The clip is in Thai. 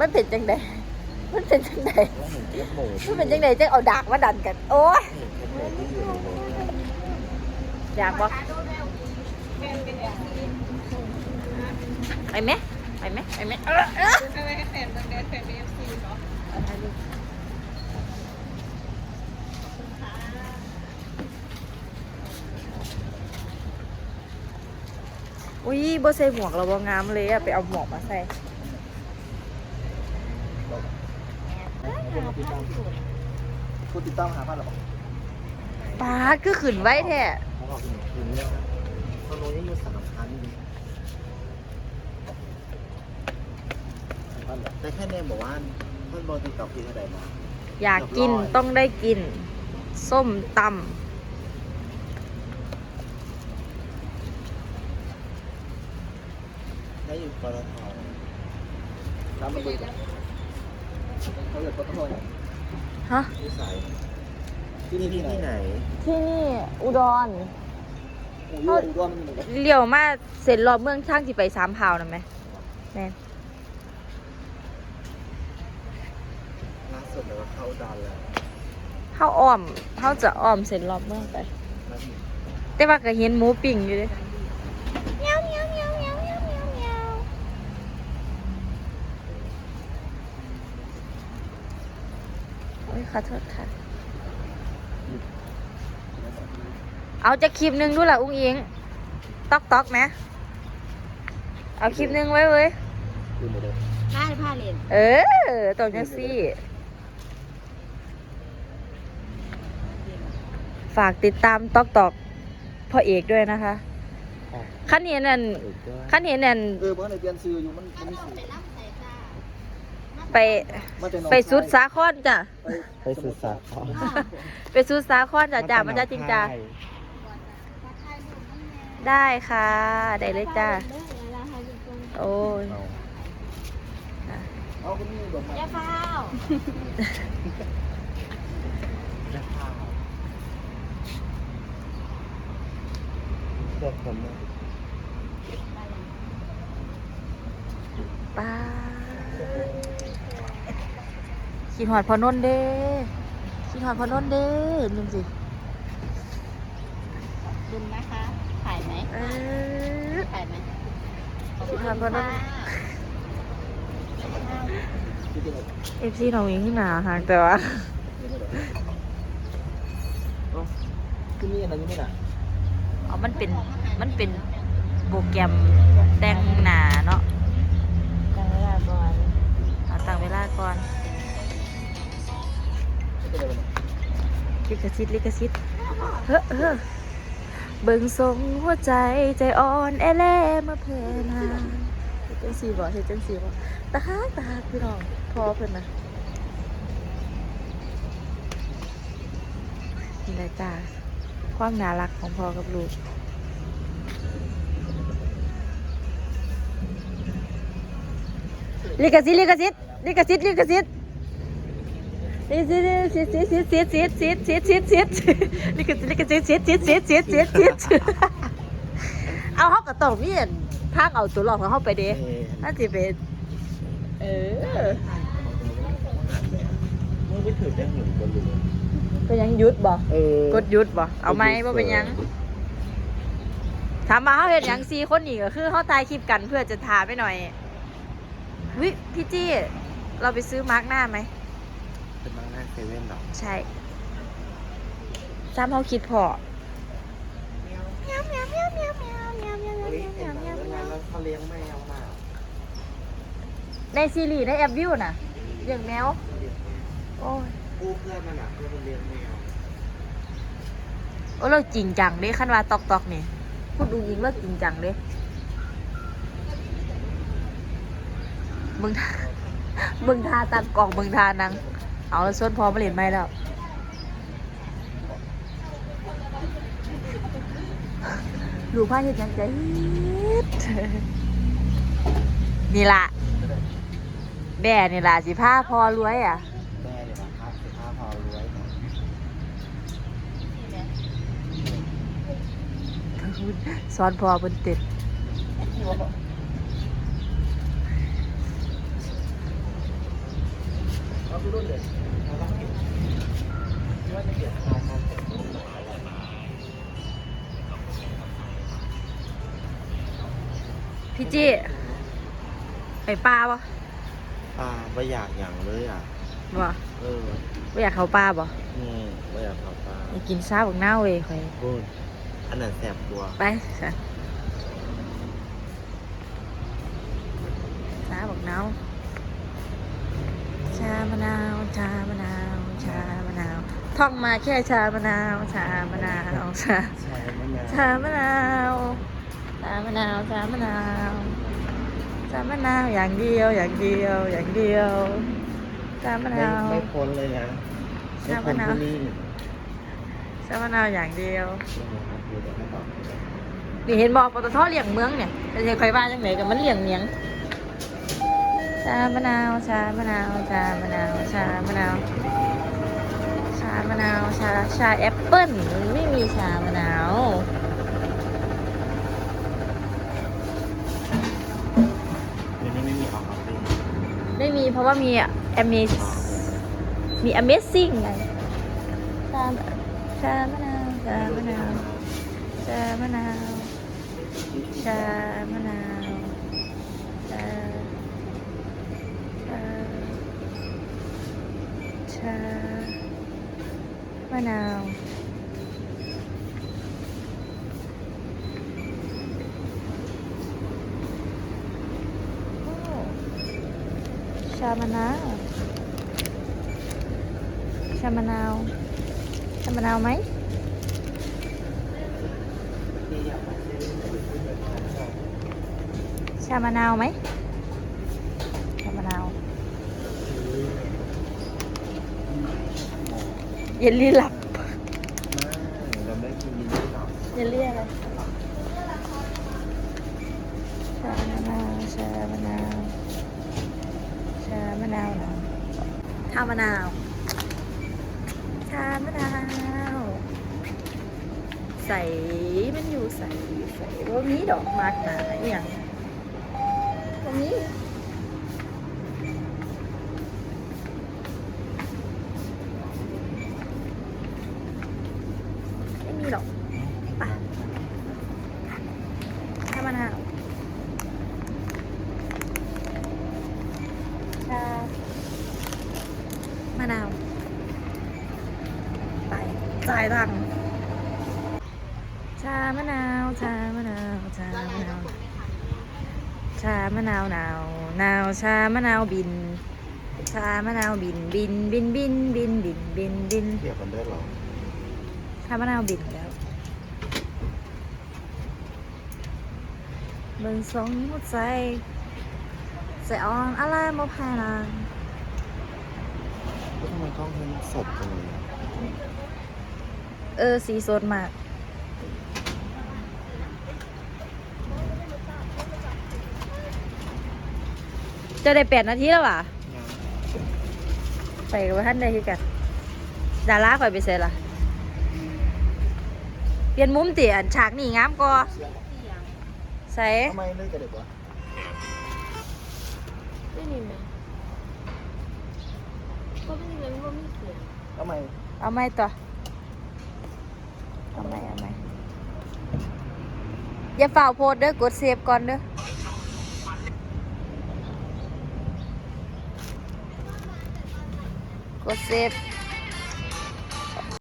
มันเป็นจังไดมันเป็นจังไดมันเป็นจังไดจังเอาดากมาดันกัน โอ้ยเห็นเก็บอยู่ในรถอยากบ่ไปไหมไปไหมไปไหมเออเอออุ้ยบ่ใส่หมวกเราบ่งามเลยอะไปเอาหมวกมาใส่ ผู้ติดตั้งหาบ้านหรอปาดคือขืนไว้แท้เขาบอกถึงถึงเรื่องตอนนี้ยังมีสามพันแต่แค่เนมบอกว่าเพื่อนบอติดต่อพี่เท่าไหร่มาอยากกินต้องได้กิน ส้มตำได้อยู่ปตทน้ำมันดู เขาอยู่ปตทำฮะที่สายที่นี่ที่ไหนที่นี่อุดรอุดรอุดรมันเหมือนกันเลี้ยวมาเสร็จรอบเมืองช่างที่ไปสามพาวนะไหมแม่นล่าสุดเลยว่าเข้าอุดรแล้วเข้าอ้อมเข้าจะอ้อมเสร็จรอบเมืองไป แต่ว่าก็เห็นหมูปิ้งอยู่เด้เมียวเมียวเมียวเมียวเมียวเมียวเมียวโอ้ย ขอโทษค่ะ เอาจะคลิปหนึ่งดูล่ะอุ้งอิงตอกตอกไหมเอาคลิปหนึ่งไว้เว้ยดูหมดเลยได้ผ้าเลนเออตรงนี้สิฝากติดตามตอกตอกพ่อเอกด้วยนะคะขั้นเห็นนั่นขั้นเห็นนั่นเออเพราะในเปลี่ยนซื้ออยู่มันมันไม่ซื้อไปมันจะ นอนไปสุดสาครจ้ะ ไปสุดสาครไปสุดสาครจ้ะจ้ามันจะจริงจ้าได้ค่ะ ได้เลยจ้าโอ้ยเอาเอาคนนี้ดอกไม้ยาเฝ้าจะข้าวเด็กผมเนี่ยป้า ขีดหอดพอนนท์เด้ขีดหอดพอนนท์เด้นึงสิดุนนะคะถ่ายไหมเออถ่ายไหมขีดหอดพอนนท์ที่เป็นอะไรเอฟซีน้องยิงขึ้นหนาห่างแต่ว่าเอ้าที่นี่อะไรนี่น่ะเอามันเป็นมันเป็นโปรแกรมแต่งหนาเนาะ ลิขสิทธิ์ลิขสิทธิ์เฮ้อเฮ้อเบิ่งทรงหัวใจใจอ่อนแอแลมาเพนาเฮ็ดจังสีบ่เฮ็ดจังสีบ่ตาฮักตาฮักพี่น้องพอเพิ่นนะนี่แหละจ้าความน่ารักของพ่อกับลูกลิขสิทธิ์ลิขสิทธิ์ลิขสิทธิ์ลิขสิทธิ์ ลิขสิทธิ์สิทธิ์สิทธิ์สิทธิ์สิทธิ์สิทธิ์สิทธิ์สิทธิ์ลิขสิทธิ์ลิขสิทธิ์สิทธิ์สิทธิ์สิทธิ์สิทธิ์สิทธิ์สิทธิ์เอาเขาก็ต้องมีนทางเอาตัวรอดของเขาไปเด้เอ๊ะน่าจะเป็นเออเมื่อไปถือได้หนึ่งบนเรือเป็นยังยุดบ่กดยุดบ่เอาไหมว่าเป็นยังถามมาเขาเห็นยังซีคนนี้ก็คือเขาตายคลิปกันเพื่อจะถาไปหน่อยวิพี่จี้เราไปซื้อมาร์กหน้าไหม เป็นมังหน้าเซเว่นเหรอใช่ซ้ำเขาคิดพอเฮ้ยเห็นหนังเรื่องนั้นแล้วเขาเลี้ยงแมวมาในซีรีส์ในแอปวิวน่ะเลี้ยงแมวโอ้ยกู้เพื่อนมันอะเพื่อนมันเลี้ยงแมวโอ้เราจริงจังเด้ขั้นว่าตอกตอกนี่พูดดูยิงเราจริงจังเด้มึงทามึงทาตัดกล่องมึงทานัง เอาแล้วส่วนพอมาเล่นไม่แล้วดูผ้าเห็ดหยังใจเฮ็ดนี่ล่ะแบ่นี่ล่ะสิผ้าพอรวยอะแม่เนี่ยนะครับสิบห้าพอรวยนะสอนพอบนติด ที่รุ่นเลยเราต้องเก็บว่าจะเก็บราคาเก็บรุ่นอะไรมา พี่จี้ไปปลาบ่อ่าไม่อยากอย่างเลยอะบ่เออไม่อยากเข้าปลาบ่นี่ไม่อยากทำปลาอยากกินซาบักนาวเว้ยข่อยพูดอันนั้นแสบตัวไปซะชาบักนาวชามะนาวชามะนาวชามะนาวท่องมาแค่ชามะนาวชามะนาวชาใช่ไม่นานชามะนาว ชามะนาวชามะนาวชามะนาวอย่างเดียว อย่างเดียว อย่างเดียวชามะไม่นาวไม่พ้นเลยนะไม่ชาพ้มะนนาวที่นี่ชามะนาวอย่างเดียวเดี๋ยวไม่บอกนี่เห็นบอกปตทเลี้ยงเมืองเนี่ยจะใครว่าจังไหนกับมันเลี้ยงเมียงชามะนาวชามะนาวชามะนาวชามะนาวชามะนาวชาชาแอปเปิ้ลมันไม่มีชามะนาว ไม่มีเพราะว่ามี Amaz มี Amazing ไงชาชามะนาวชามะนาวชามะนาวชามะนาวชาชาชามะนาว ชามะนาว ชามะนาว ชามะนาวไหมที่อยากมาซื้อชามะนาวไหมชามะนาว เยลลี่หลับไม่เราไม่กินยินดีหรอกเยลลี่อะไรชามะนาวชามะนาวชามะนาวหนาวชามะนาวชามะนาว ใส่มันอยู่ใส่ใส่ว่ามีดอกมากหนาอหย่างตรงนี้ไม่มีหรอกไปชามะนาวชามะนาว ไป จ่ายตังค์ชามะนาว ชามะนาว ชามะนาว ชามะนาวหนาวนาว ชามะนาวบิน ชามะนาวบิน บิน บิน บิน บิน บิน บิน บินเทียบกันได้หรอ ชามะนาวบินแล้วเบิ่งสองหัวใจใจอ่อนอะไรมาพายนางก็ทำไมกล้องมันสดจังเลยอะ เออ สีสดมากจะได้แปดนาทีแล้วว่ะไปกับท่านได้คือกัน ดาราคอยไปเสร็จละเปลี่ยนมุมเตี๋ยนฉากนี่งามก็ใส่ทำไมเลยกับเด็กวะไม่มีไหมก็ไม่มีเลยไม่มีเสียงทำไมเอาไหมต่อ เอาไหมเอาไหมอย่าฝ่าโพสเด้อกดเซฟก่อนเด้อกดเซฟ